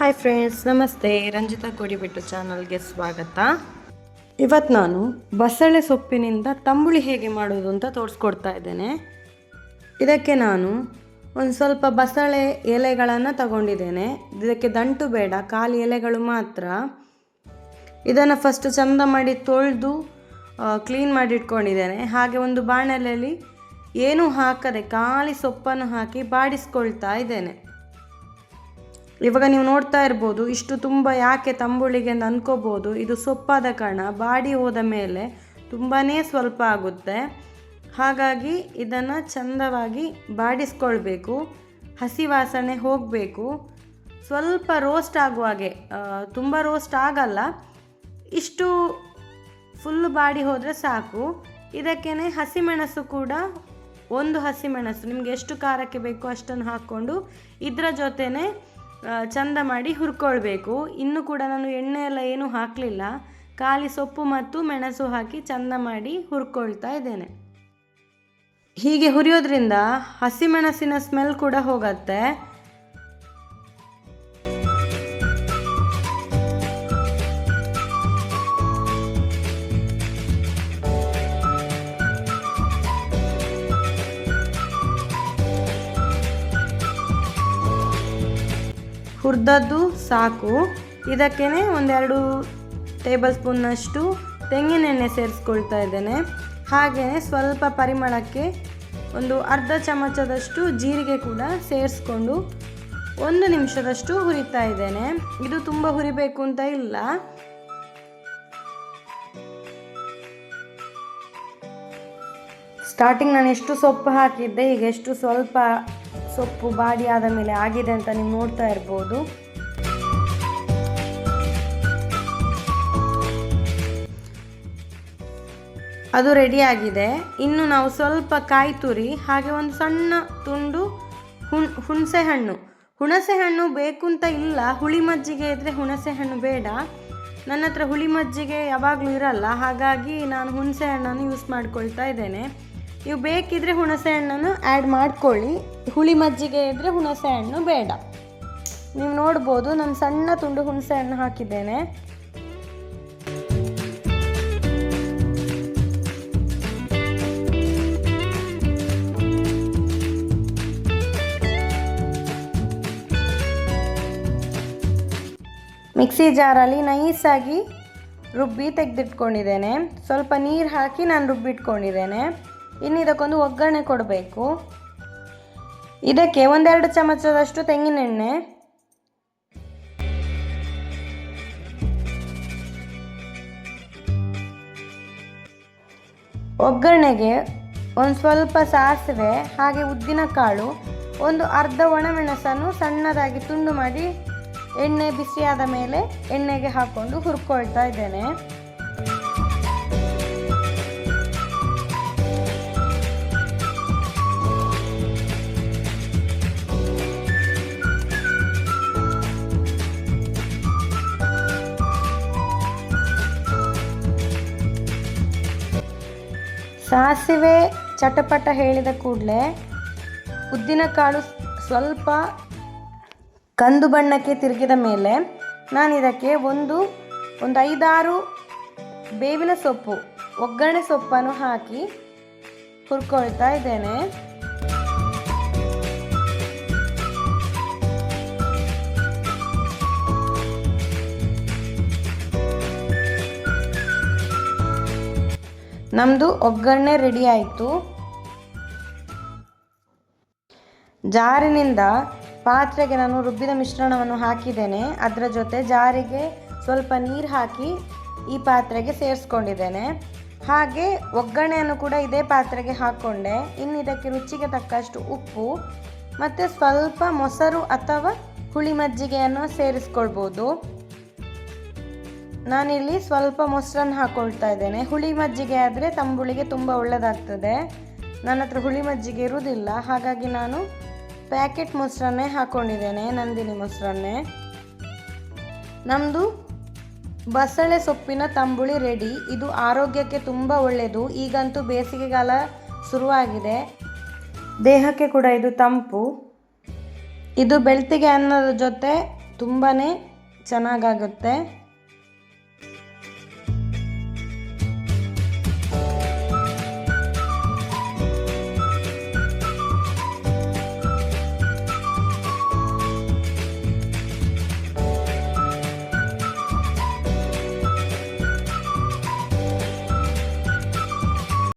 Hi friends ನಮಸ್ತೆ. ರಂಜಿತಾ ಕೋಡಿಬಿಟ್ಟು ಚಾನಲ್ಗೆ ಸ್ವಾಗತ. ಇವತ್ತು ನಾನು ಬಸಳೆ ಸೊಪ್ಪಿನಿಂದ ತಂಬುಳಿ ಹೇಗೆ ಮಾಡೋದು ಅಂತ ತೋರಿಸ್ಕೊಡ್ತಾ ಇದ್ದೇನೆ. ಇದಕ್ಕೆ ನಾನು ಒಂದು ಸ್ವಲ್ಪ ಬಸಳೆ ಎಲೆಗಳನ್ನು ತಗೊಂಡಿದ್ದೇನೆ. ಇದಕ್ಕೆ ದಂಟು ಬೇಡ, ಖಾಲಿ ಎಲೆಗಳು ಮಾತ್ರ. ಇದನ್ನು ಫಸ್ಟ್ ಚಂದ ಮಾಡಿ ತೊಳೆದು ಕ್ಲೀನ್ ಮಾಡಿ ಇಟ್ಕೊಂಡಿದ್ದೇನೆ. ಹಾಗೆ ಒಂದು ಬಾಣಲೆಯಲ್ಲಿ ಏನೂ ಹಾಕದೆ ಖಾಲಿ ಸೊಪ್ಪನ್ನು ಹಾಕಿ ಬಾಡಿಸ್ಕೊಳ್ತಾ ಇದ್ದೇನೆ. ಇವಾಗ ನೀವು ನೋಡ್ತಾ ಇರ್ಬೋದು, ಇಷ್ಟು ತುಂಬ ಯಾಕೆ ತಂಬುಳಿಗೆ ಅಂತ ಅಂದ್ಕೋಬೋದು ಇದು ಸೊಪ್ಪಾದ ಕಾರಣ ಬಾಡಿ ಹೋದ ಮೇಲೆ ತುಂಬಾ ಸ್ವಲ್ಪ ಆಗುತ್ತೆ. ಹಾಗಾಗಿ ಇದನ್ನು ಚಂದವಾಗಿ ಬಾಡಿಸ್ಕೊಳ್ಬೇಕು, ಹಸಿ ವಾಸನೆ ಹೋಗಬೇಕು. ಸ್ವಲ್ಪ ರೋಸ್ಟ್ ಆಗುವಾಗೆ ತುಂಬ ರೋಸ್ಟ್ ಆಗಲ್ಲ. ಇಷ್ಟು ಫುಲ್ ಬಾಡಿ ಹೋದರೆ ಸಾಕು. ಇದಕ್ಕೇ ಹಸಿಮೆಣಸು ಕೂಡ ಒಂದು ಹಸಿಮೆಣಸು. ನಿಮಗೆ ಎಷ್ಟು ಖಾರಕ್ಕೆ ಬೇಕೋ ಅಷ್ಟನ್ನು ಹಾಕ್ಕೊಂಡು, ಇದರ ಜೊತೆನೇ ಚಂದ ಮಾಡಿ ಹುರ್ಕೊಳ್ಬೇಕು. ಇನ್ನು ಕೂಡ ನಾನು ಎಣ್ಣೆ ಎಲ್ಲ ಏನೂ ಹಾಕಲಿಲ್ಲ. ಖಾಲಿ ಸೊಪ್ಪು ಮತ್ತು ಮೆಣಸು ಹಾಕಿ ಚಂದ ಮಾಡಿ ಹುರ್ಕೊಳ್ತಾ ಇದ್ದೇನೆ. ಹೀಗೆ ಹುರಿಯೋದ್ರಿಂದ ಹಸಿಮೆಣಸಿನ ಸ್ಮೆಲ್ ಕೂಡ ಹೋಗತ್ತೆ. ಹುರಿದದ್ದು ಸಾಕು. ಇದಕ್ಕೇ ಒಂದೆರಡು ಟೇಬಲ್ ಸ್ಪೂನ್ನಷ್ಟು ತೆಂಗಿನೆಣ್ಣೆ ಸೇರಿಸ್ಕೊಳ್ತಾ ಇದ್ದೇನೆ. ಹಾಗೆಯೇ ಸ್ವಲ್ಪ ಪರಿಮಳಕ್ಕೆ ಒಂದು ಅರ್ಧ ಚಮಚದಷ್ಟು ಜೀರಿಗೆ ಕೂಡ ಸೇರಿಸ್ಕೊಂಡು ಒಂದು ನಿಮಿಷದಷ್ಟು ಹುರಿತಾ ಇದ್ದೇನೆ. ಇದು ತುಂಬ ಹುರಿಬೇಕು ಅಂತ ಇಲ್ಲ. ಸ್ಟಾರ್ಟಿಂಗ್ ನಾನು ಎಷ್ಟು ಸೊಪ್ಪು ಹಾಕಿದ್ದೆ, ಈಗ ಎಷ್ಟು ಸ್ವಲ್ಪ ಸೊಪ್ಪು ಬಾಡಿ ಆದ ಮೇಲೆ ಆಗಿದೆ ಅಂತ ನೀವು ನೋಡ್ತಾ ಇರ್ಬೋದು. ಅದು ರೆಡಿ ಆಗಿದೆ. ಇನ್ನು ನಾವು ಸ್ವಲ್ಪ ಕಾಯಿ ತುರಿ, ಹಾಗೆ ಒಂದು ಸಣ್ಣ ತುಂಡು ಹುಣ್, ಹುಣಸೆ ಹಣ್ಣು. ಹುಣಸೆ ಹಣ್ಣು ಬೇಕು ಅಂತ ಇಲ್ಲ, ಹುಳಿ ಮಜ್ಜಿಗೆ ಇದ್ದರೆ ಹುಣಸೆ ಹಣ್ಣು ಬೇಡ. ನನ್ನ ಹತ್ರ ಹುಳಿ ಮಜ್ಜಿಗೆ ಯಾವಾಗಲೂ ಇರಲ್ಲ, ಹಾಗಾಗಿ ನಾನು ಹುಣಸೆ ಹಣ್ಣನ್ನು ಯೂಸ್ ಮಾಡ್ಕೊಳ್ತಾ ಇದ್ದೇನೆ. ನೀವು ಬೇಕಿದ್ದರೆ ಹುಣಸೆ ಹಣ್ಣನ್ನು ಆ್ಯಡ್ ಮಾಡ್ಕೊಳ್ಳಿ. ಹುಳಿ ಮಜ್ಜಿಗೆ ಇದ್ದರೆ ಹುಣಸೆ ಹಣ್ಣು ಬೇಡ. ನೀವು ನೋಡ್ಬೋದು ನಾನು ಸಣ್ಣ ತುಂಡು ಹುಣಸೆ ಹಣ್ಣು ಹಾಕಿದ್ದೇನೆ. ಮಿಕ್ಸಿ ಜಾರಲ್ಲಿ ನೈಸಾಗಿ ರುಬ್ಬಿ ತೆಗೆದಿಟ್ಕೊಂಡಿದ್ದೇನೆ. ಸ್ವಲ್ಪ ನೀರು ಹಾಕಿ ನಾನು ರುಬ್ಬಿಟ್ಕೊಂಡಿದ್ದೇನೆ. ಇನ್ನು ಇದಕ್ಕೊಂದು ಒಗ್ಗರಣೆ ಕೊಡಬೇಕು. ಇದಕ್ಕೆ ಒಂದೆರಡು ಚಮಚದಷ್ಟು ತೆಂಗಿನೆಣ್ಣೆ. ಒಗ್ಗರಣೆಗೆ ಒಂದು ಸ್ವಲ್ಪ ಸಾಸಿವೆ, ಹಾಗೆ ಉದ್ದಿನ ಕಾಳು, ಒಂದು ಅರ್ಧ ಒಣಮೆಣಸನ್ನು ಸಣ್ಣದಾಗಿ ತುಂಡು ಮಾಡಿ ಎಣ್ಣೆ ಬಿಸಿಯಾದ ಮೇಲೆ ಎಣ್ಣೆಗೆ ಹಾಕ್ಕೊಂಡು ಹುರ್ಕೊಳ್ತಾ ಇದ್ದೇನೆ. ಸಾಸಿವೆ ಚಟಪಟ ಹೇಳಿದ ಕೂಡಲೇ ಉದ್ದಿನಕಾಳು ಸ್ವಲ್ಪ ಕಂದು ಬಣ್ಣಕ್ಕೆ ತಿರುಗಿದ ಮೇಲೆ ನಾನು ಇದಕ್ಕೆ ಒಂದು ಒಂದು ಐದಾರು ಬೇವಿನ ಸೊಪ್ಪು, ಒಗ್ಗರಣೆ ಸೊಪ್ಪನ್ನು ಹಾಕಿ ಹುರ್ಕೊಳ್ತಾ ಇದ್ದೇನೆ. ನಮ್ಮದು ಒಗ್ಗರಣೆ ರೆಡಿ ಆಯಿತು. ಜಾರಿನಿಂದ ಪಾತ್ರೆಗೆ ನಾನು ರುಬ್ಬಿದ ಮಿಶ್ರಣವನ್ನು ಹಾಕಿದ್ದೇನೆ. ಅದರ ಜೊತೆ ಜಾರಿಗೆ ಸ್ವಲ್ಪ ನೀರು ಹಾಕಿ ಈ ಪಾತ್ರೆಗೆ ಸೇರಿಸ್ಕೊಂಡಿದ್ದೇನೆ. ಹಾಗೆ ಒಗ್ಗರಣೆಯನ್ನು ಕೂಡ ಇದೇ ಪಾತ್ರೆಗೆ ಹಾಕ್ಕೊಂಡೆ ಇನ್ನು ಇದಕ್ಕೆ ರುಚಿಗೆ ತಕ್ಕಷ್ಟು ಉಪ್ಪು ಮತ್ತು ಸ್ವಲ್ಪ ಮೊಸರು ಅಥವಾ ಹುಳಿ ಮಜ್ಜಿಗೆಯನ್ನು ಸೇರಿಸ್ಕೊಳ್ಬೋದು. ನಾನಿಲ್ಲಿ ಸ್ವಲ್ಪ ಮೊಸರನ್ನು ಹಾಕ್ಕೊಳ್ತಾ ಇದ್ದೇನೆ. ಹುಳಿ ಮಜ್ಜಿಗೆ ಆದರೆ ತಂಬುಳಿಗೆ ತುಂಬ ಒಳ್ಳೆಯದಾಗ್ತದೆ ನನ್ನ ಹತ್ರ ಹುಳಿ ಮಜ್ಜಿಗೆ ಇರುವುದಿಲ್ಲ ಹಾಗಾಗಿ ನಾನು ಪ್ಯಾಕೆಟ್ ಮೊಸರನ್ನೇ ಹಾಕ್ಕೊಂಡಿದ್ದೇನೆ ನಂದಿನಿ ಮೊಸರನ್ನೇ. ನಮ್ಮದು ಬಸಳೆ ಸೊಪ್ಪಿನ ತಂಬುಳಿ ರೆಡಿ ಇದು ಆರೋಗ್ಯಕ್ಕೆ ತುಂಬ ಒಳ್ಳೆಯದು ಈಗಂತೂ ಬೇಸಿಗೆಗಾಲ ಶುರುವಾಗಿದೆ. ದೇಹಕ್ಕೆ ಕೂಡ ಇದು ತಂಪು. ಇದು ಬೆಳ್ತಿಗೆ ಅನ್ನದ ಜೊತೆ ತುಂಬಾ ಚೆನ್ನಾಗಾಗುತ್ತೆ.